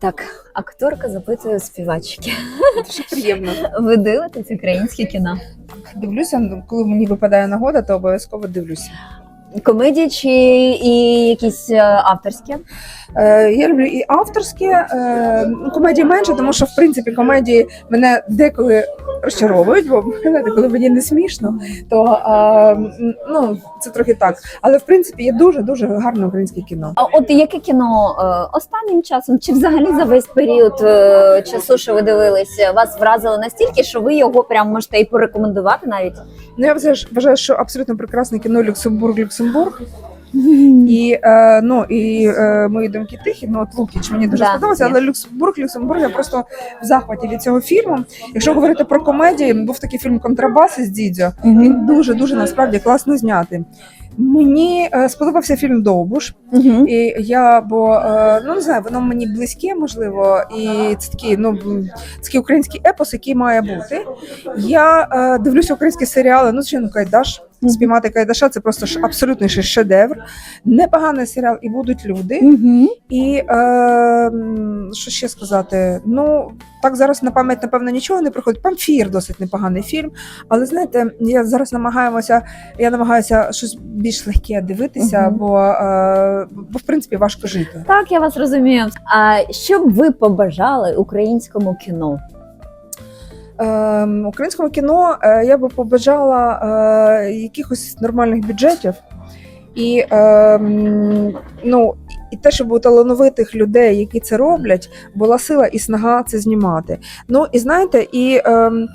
Так, акторка запитує співачки. Дуже приємно. Ви дивитесь українське кіно? Дивлюся, коли мені випадає нагода, то обов'язково дивлюся. Комедії чи і якісь е, авторські? Е, я люблю і авторські е, комедії менше, тому що в принципі комедії мене деколи розчаровують, бо знаєте, коли мені не смішно, то е, ну це трохи так. Але в принципі є дуже дуже гарне українське кіно. А от яке кіно останнім часом, чи взагалі за весь період часу, що ви дивилися, вас вразило настільки, що ви його прям можете і порекомендувати навіть? Ну я вважаю, що абсолютно прекрасне кіно Люксембург, Люксембург. І е, ну і е, мої думки тихі. Ну от Лукіч мені дуже Да, сподобався, але Люксембург, Люксембург я просто в захваті від цього фільму. Якщо говорити про комедії, був такий фільм Контрабас із Дідзьо. Він дуже дуже насправді класно знятий. Мені е, сподобався фільм Довбуш, Мгм. і я, бо е, ну не знаю, воно мені близьке, можливо, і це такий, ну це такий український епос, який має бути. Я е, дивлюся українські серіали, ну звичайно, Кайдаш. Спіймати Кайдаша це просто ж абсолютний шедевр. Непоганий серіал, і будуть люди. Мгм. І е, що ще сказати? Ну так зараз на пам'ять, напевно, нічого не приходить. Памфір досить непоганий фільм. Але знаєте, я зараз намагаємося, я намагаюся щось більш легке дивитися, Мгм. бо, е, бо в принципі важко жити. Так, я вас розумію. А що б ви побажали українському кіно? Е, українському кіно е, я би побажала е, якихось нормальних бюджетів. І, е, ну, і те, щоб у талановитих людей, які це роблять, була сила і снага це знімати. Ну і знаєте, і ем,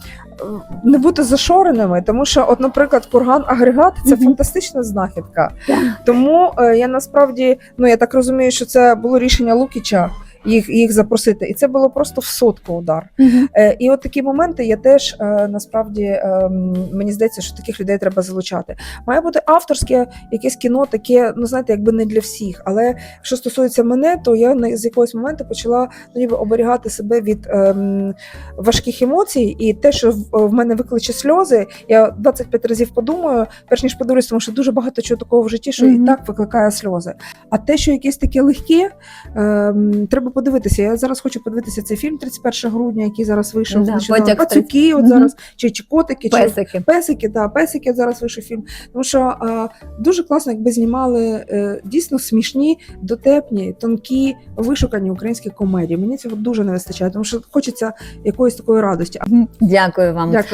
не бути зашореними, тому що, от, наприклад, курган агрегат це Мгм. фантастична знахідка. Так. Тому е, я насправді, ну я так розумію, що це було рішення Лукіча. Їх, їх запросити, і це було просто в сотку удар. Е, і от такі моменти я теж е, насправді е, мені здається, що таких людей треба залучати. Має бути авторське якесь кіно, таке, ну знаєте, якби не для всіх. Але що стосується мене, то я з якогось моменту почала ну, ніби оберігати себе від ем, важких емоцій, і те, що в, в мене викличе сльози, я 25 разів подумаю, перш ніж подивлюсь, тому що дуже багато чого такого в житті, що Мгм. і так викликає сльози. А те, що якесь таке легке, ем, треба подивитися. Я зараз хочу подивитися цей фільм 31 грудня, який зараз вийшов. Да. «Потяг Пацюки, от зараз, чи, чи котики, чи Песики. песики, да, песики от зараз вийшов фільм. Тому що е, дуже класно, якби знімали е, дійсно смішні, дотепні, тонкі, вишукані українські комедії. Мені цього дуже не вистачає, тому що хочеться якоїсь такої радості. Дякую вам. Дякую.